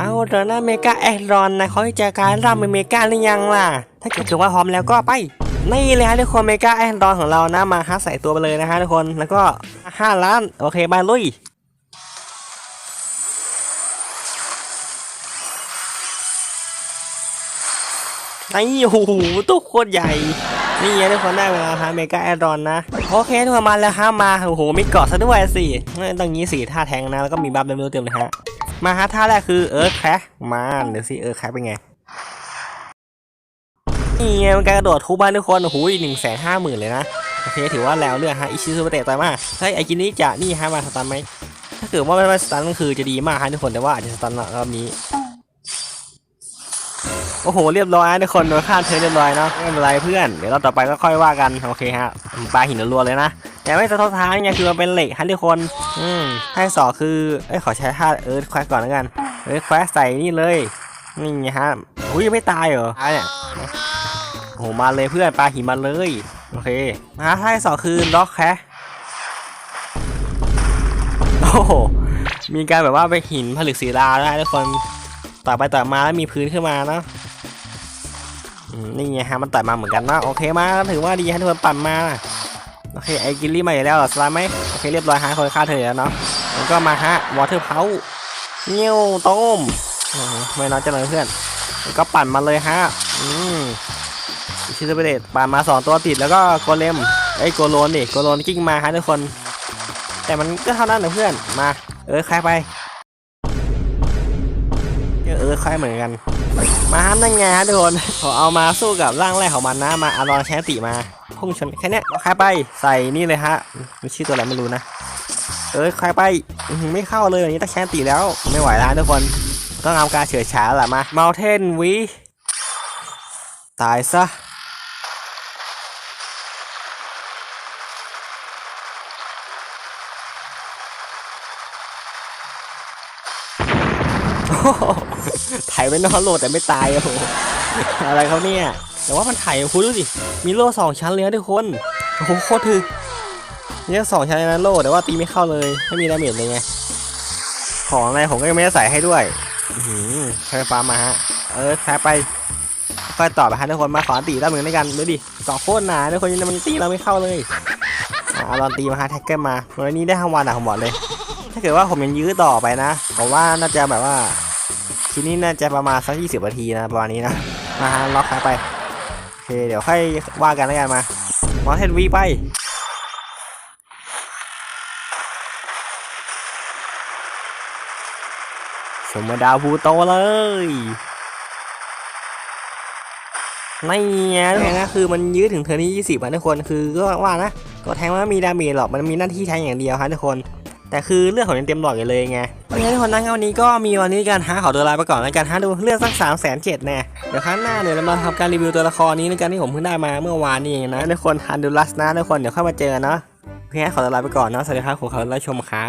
เอาเดี๋ยวนะเมกาแอรอนนะเขาจะการร่ำเมกาหรือยังล่ะ ถ้าเกิดถือว่าพร้อมแล้วก็ไปนี่เลยฮะทุกคนเมกาแอรอนของเรานะมาฮะใส่ตัวไปเลยนะฮะทุกคนแล้วก็5ล้านโอเคบาลุยนี่โอ้โหตู้โคตรใหญ่ นี่ไงทุกคนได้เวลาฮะเมกาแอรอนนะ โอเคทุกคนมาแล้วฮะมา โอ้โหมีเกาะซะด้วยสิตรงนี้สีท่าแทงนะ แล้วก็มีบัฟเต็มเต็มเลยฮะ มาฮะท่าแรกคือเออแคร์มาเดี๋ยวสิเออแคร์เป็นไงนี่ไงมันการกระโดดทุบบ้านทุกคนโอ้โหหนึ่งแสนห้าหมื่นเลยนะโอเคถือว่าแล้วเรื่องฮะอิชิซุปเตะต่อยมากเฮ้ยไอจินนี่จะนี่ฮะมาสตันไหมถ้าเกิดว่าไม่มาสตันก็คือจะดีมากฮะทุกคนแต่ว่าอาจจะสตันรอบนี้ โอ้โหเรียบร้อยนะทุกคนโดนฆ่าเธอเรียบร้อยเนาะไม่เป็นไรเพื่อน เดี๋ยวเราต่อไปก็ค่อยว่ากันโอเคฮะปลาหินรัวเลยนะ แต่ไม่สะท้อนท้ายไงคือมันเป็นเหล็กฮะทุกคนอืมให้สอคือเอ้ยขอใช้ท่าเอิร์ธแควกก่อนแล้วกันเอิร์ธแควใส่นี่เลยนี่ไงฮะอุ้ยไม่ตายเหรอตายเนี่ยโอ้โหมาเลยเพื่อนปลาหินมาเลยโอเคมาท่าที่สอคือล็อกแคโอ้โหมีการแบบว่าไปหินผลึกศิลาแล้วทุกคน ต่อไปต่อมาแล้วมีพื้นขึ้นมาเนาะนี่ไงฮะมันต่อมาเหมือนกันเนาะโอเคมาถือว่าดีฮะทุกคนปั่นมาโอเคไอ้กิลลี่มาอยู่แล้วสไลม์ไหมโอเคเรียบร้อยฮะคนฆ่าเธอแล้วเนาะแล้วก็มาฮะวอเตอร์เพาเงี้ยวต้มอืมไม่น้อยจังเลยเพื่อนแล้วก็ปั่นมาเลยฮะอืมชิซเบเดตปั่นมาสองตัวติดแล้วก็โกเลมไอ้โกโลนดิโกโลนกิ้งมาฮะทุกคน แต่มันก็เท่านั้นนะเพื่อนมาเออใครไป อค่อยเหมือนกัน มาฮัมนั่นไงฮะทุกคนเขาเอามาสู้กับร่างแรกของมันนะ มาอารอนแคติมาพุ่งชนแค่นี้ใคล้ายไปใส่นี่เลยฮะมีชื่อตัวอะไรไม่รู้นะเออคล้ายไปไม่เข้าเลยอย่างนี้ต้องแคติแล้วไม่ไหวแล้วทุกคนต้องเอาการเฉื่อยฉาแหละมาเมลเทนวีตายซะ ถ่ายไปนอนโหลดแต่ไม่ตายโอ้โหอะไรเขาเนี่ย แต่ว่ามันถ่ายคุณดูสิ มีโล่สองชั้นเลยนะทุกคน โอ้โหโคตรถึกเนี่ยสองชั้นเลยนะโล่แต่ว่าตีไม่เข้าเลย ไม่มีดาเมจเลยไง ของอะไรผมก็ยังไม่ได้ใส่ให้ด้วยอือหือใช้ฟ้ามาฮะ เออแพ้ไปค่อยต่อไปฮะทุกคนมาขอตีด้านมือด้วยกันดูดิสองโคตรหนาทุกคนยังมันตีเราไม่เข้าเลยอะเอาลองตีมาฮะแท็กเกอร์มาวันนี้ได้ทั้งวันอะผมบอกเลย ถ้าเกิดว่าผมยังยื้อต่อไปนะผมว่าน่าจะแบบว่า ทีนี้น่าจะประมาณสักยี่สิบนาทีนะประมาณนี้นะมาฮะล็อกไปโอเคเดี๋ยวค่อยว่ากันแล้วกันมามอเทนวีไปสมดาวพูโตเลยไม่เงี้ยทุกคนะคือมันยื้อถึงเทอร์นที่20อะทุกคนคือก็ว่านะก็แทงว่ามีดาเมจหรอกมันมีหน้าที่แทงอย่างเดียวครับทุกคน แต่คือเลือดของยังเต็มหลอดอยู่เลยไงวันนั้นทุกคนนะวันนี้ก็มีวันนี้การหาขอตัวลาไปก่อนแล้วกันฮะดูเลือดสักสามแสนเจ็ดแน่เดี๋ยวครั้งหน้าเนี่ยเรามาทำการรีวิวตัวละครนี้ในการที่ผมเพิ่งได้มาเมื่อวานนี้เองนะทุกคนฮันดูลัสนะทุกคนเดี๋ยวเข้ามาเจอกันเนาะโอเคขอตัวลาไปก่อนเนาะสวัสดีครับผมขอรับชมครับ